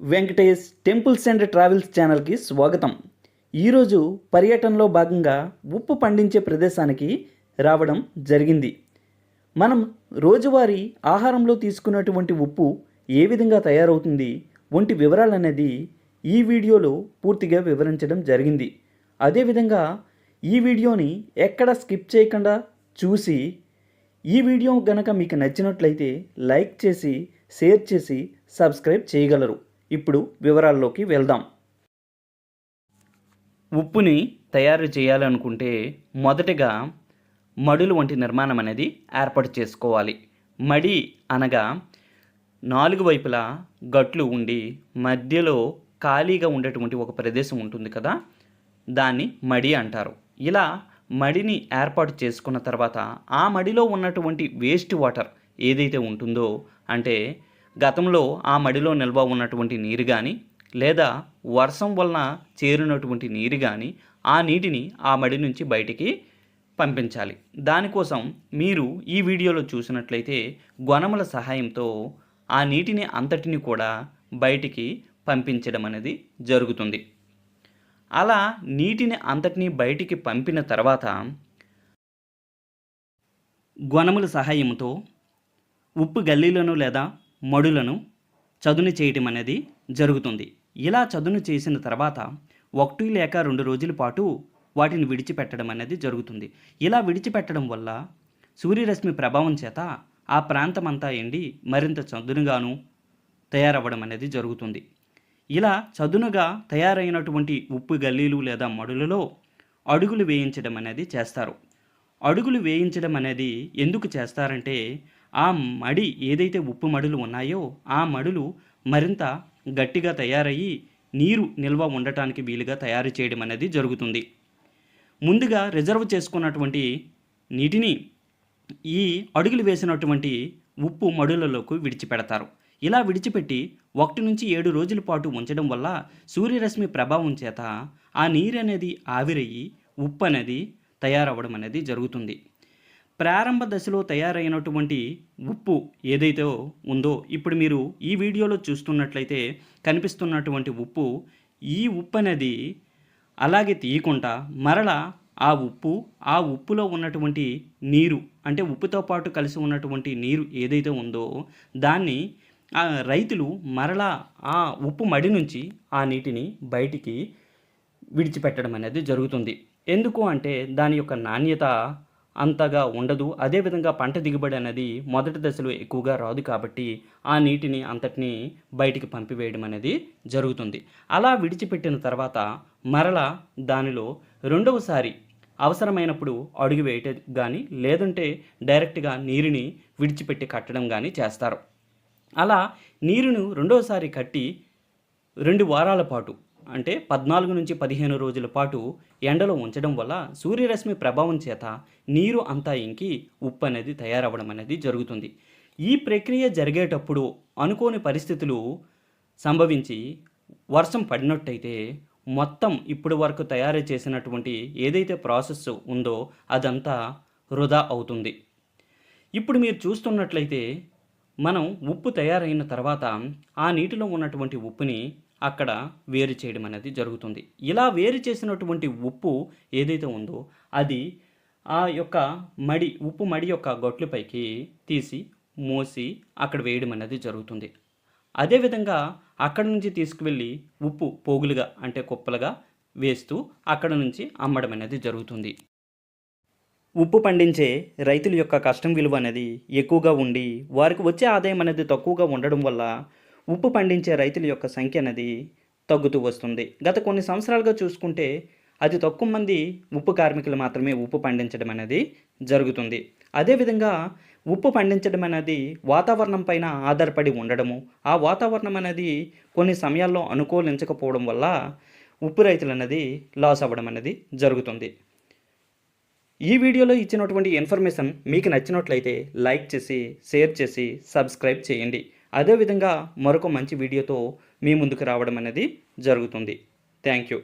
Venkatesh temples and travels ఛానల్కి స్వాగతం. ఈరోజు పర్యటనలో భాగంగా ఉప్పు పండించే ప్రదేశానికి రావడం జరిగింది. మనం రోజువారీ ఆహారంలో తీసుకున్నటువంటి ఉప్పు ఏ విధంగా తయారవుతుంది వంటి వివరాలు అనేది ఈ వీడియోలో పూర్తిగా వివరించడం జరిగింది. అదేవిధంగా ఈ వీడియోని ఎక్కడ స్కిప్ చేయకుండా చూసి ఈ వీడియో గనక మీకు నచ్చినట్లయితే లైక్ చేసి షేర్ చేసి సబ్స్క్రైబ్ చేయగలరు. ఇప్పుడు వివరాల్లోకి వెళ్దాం. ఉప్పుని తయారు చేయాలనుకుంటే మొదటగా మడులు వంటి నిర్మాణం అనేది ఏర్పాటు చేసుకోవాలి. మడి అనగా నాలుగు వైపులా గట్లు ఉండి మధ్యలో ఖాళీగా ఉండేటువంటి ఒక ప్రదేశం ఉంటుంది కదా దాన్ని మడి అంటారు. ఇలా మడిని ఏర్పాటు చేసుకున్న తర్వాత ఆ మడిలో ఉన్నటువంటి వేస్ట్ వాటర్ ఏదైతే ఉంటుందో అంటే గతంలో ఆ మడిలో నిల్వ ఉన్నటువంటి నీరు కానీ లేదా వర్షం వలన చేరినటువంటి నీరు కానీ ఆ నీటిని ఆ మడి నుంచి బయటికి పంపించాలి. దానికోసం మీరు ఈ వీడియోలో చూసినట్లయితే గొనముల సహాయంతో ఆ నీటిని అంతటిని కూడా బయటికి పంపించడం అనేది జరుగుతుంది. అలా నీటిని అంతటిని బయటికి పంపిన తర్వాత గొనముల సహాయంతో ఉప్పు గల్లీలను లేదా మడులను చదును చేయటం అనేది జరుగుతుంది. ఇలా చదును చేసిన తర్వాత ఒకటి లేక రెండు రోజుల పాటు వాటిని విడిచిపెట్టడం అనేది జరుగుతుంది. ఇలా విడిచిపెట్టడం వల్ల సూర్యరశ్మి ప్రభావం చేత ఆ ప్రాంతం అంతా ఎండి మరింత చదునుగాను తయారవ్వడం అనేది జరుగుతుంది. ఇలా చదునుగా తయారైనటువంటి ఉప్పు గల్లీలు లేదా మడులలో అడుగులు వేయించడం అనేది చేస్తారు. అడుగులు వేయించడం అనేది ఎందుకు చేస్తారంటే ఆ మడి ఏదైతే ఉప్పు మడులు ఉన్నాయో ఆ మడులు మరింత గట్టిగా తయారయ్యి నీరు నిల్వ ఉండటానికి వీలుగా తయారు చేయడం అనేది జరుగుతుంది. ముందుగా రిజర్వ్ చేసుకున్నటువంటి నీటిని ఈ అడుగులు వేసినటువంటి ఉప్పు మడులలోకి విడిచిపెడతారు. ఇలా విడిచిపెట్టి ఒకటి నుంచి ఏడు రోజుల పాటు ఉంచడం వల్ల సూర్యరశ్మి ప్రభావం చేత ఆ నీరు అనేది ఆవిరయ్యి ఉప్పు అనేది తయారవ్వడం అనేది జరుగుతుంది. ప్రారంభ దశలో తయారైనటువంటి ఉప్పు ఏదైతే ఉందో ఇప్పుడు మీరు ఈ వీడియోలో చూస్తున్నట్లయితే కనిపిస్తున్నటువంటి ఉప్పు ఈ ఉప్పు అనేది అలాగే తీయకుండా మరలా ఆ ఉప్పు ఆ ఉప్పులో ఉన్నటువంటి నీరు అంటే ఉప్పుతో పాటు కలిసి ఉన్నటువంటి నీరు ఏదైతే ఉందో దాన్ని ఆ రైతులు మరలా ఆ ఉప్పు మడి నుంచి ఆ నీటిని బయటికి విడిచిపెట్టడం అనేది జరుగుతుంది. ఎందుకు అంటే దాని యొక్క నాణ్యత అంతగా ఉండదు. అదేవిధంగా పంట దిగుబడి అనేది మొదటి దశలో ఎక్కువగా రాదు కాబట్టి ఆ నీటిని అంతటిని బయటికి పంపివేయడం అనేది జరుగుతుంది. అలా విడిచిపెట్టిన తర్వాత మరలా దానిలో రెండవసారి అవసరమైనప్పుడు అడుగు వేయటం కానీ లేదంటే డైరెక్ట్గా నీరుని విడిచిపెట్టి కట్టడం కానీ చేస్తారు. అలా నీరును రెండవసారి కట్టి రెండు వారాల పాటు అంటే పద్నాలుగు నుంచి పదిహేను రోజుల పాటు ఎండలో ఉంచడం వల్ల సూర్యరశ్మి ప్రభావం చేత నీరు అంతా ఇంకి ఉప్పు అనేది తయారవ్వడం అనేది జరుగుతుంది. ఈ ప్రక్రియ జరిగేటప్పుడు అనుకోని పరిస్థితులు సంభవించి వర్షం పడినట్టయితే మొత్తం ఇప్పటి వరకు తయారు చేసినటువంటి ఏదైతే ప్రాసెస్ ఉందో అదంతా వృధా అవుతుంది. ఇప్పుడు మీరు చూస్తున్నట్లయితే మనం ఉప్పు తయారైన తర్వాత ఆ నీటిలో ఉన్నటువంటి ఉప్పుని అక్కడ వేరు చేయడం అనేది జరుగుతుంది. ఇలా వేరు చేసినటువంటి ఉప్పు ఏదైతే ఉందో అది ఆ యొక్క మడి ఉప్పు మడి యొక్క గొట్లపైకి తీసి మోసి అక్కడ వేయడం అనేది జరుగుతుంది. అదేవిధంగా అక్కడ నుంచి తీసుకువెళ్ళి ఉప్పు పోగులుగా అంటే కుప్పలుగా వేస్తూ అక్కడ నుంచి అమ్మడం అనేది జరుగుతుంది. ఉప్పు పండించే రైతుల యొక్క కష్టం విలువ అనేది ఎక్కువగా ఉండి వారికి వచ్చే ఆదాయం అనేది తక్కువగా ఉండడం వల్ల ఉప్పు పండించే రైతుల యొక్క సంఖ్య అనేది తగ్గుతూ వస్తుంది. గత కొన్ని సంవత్సరాలుగా చూసుకుంటే అతి తక్కువ మంది ఉప్పు కార్మికులు మాత్రమే ఉప్పు పండించడం అనేది జరుగుతుంది. అదేవిధంగా ఉప్పు పండించడం అనేది వాతావరణం పైన ఆధారపడి ఉండడము ఆ వాతావరణం అనేది కొన్ని సమయాల్లో అనుకూలించకపోవడం వల్ల ఉప్పు రైతులు అనేది లాస్ అవ్వడం అనేది జరుగుతుంది. ఈ వీడియోలో ఇచ్చినటువంటి ఇన్ఫర్మేషన్ మీకు నచ్చినట్లయితే లైక్ చేసి షేర్ చేసి సబ్స్క్రైబ్ చేయండి. అదేవిధంగా మరొక మంచి వీడియోతో మీ ముందుకు రావడం అనేది జరుగుతుంది. Thank you.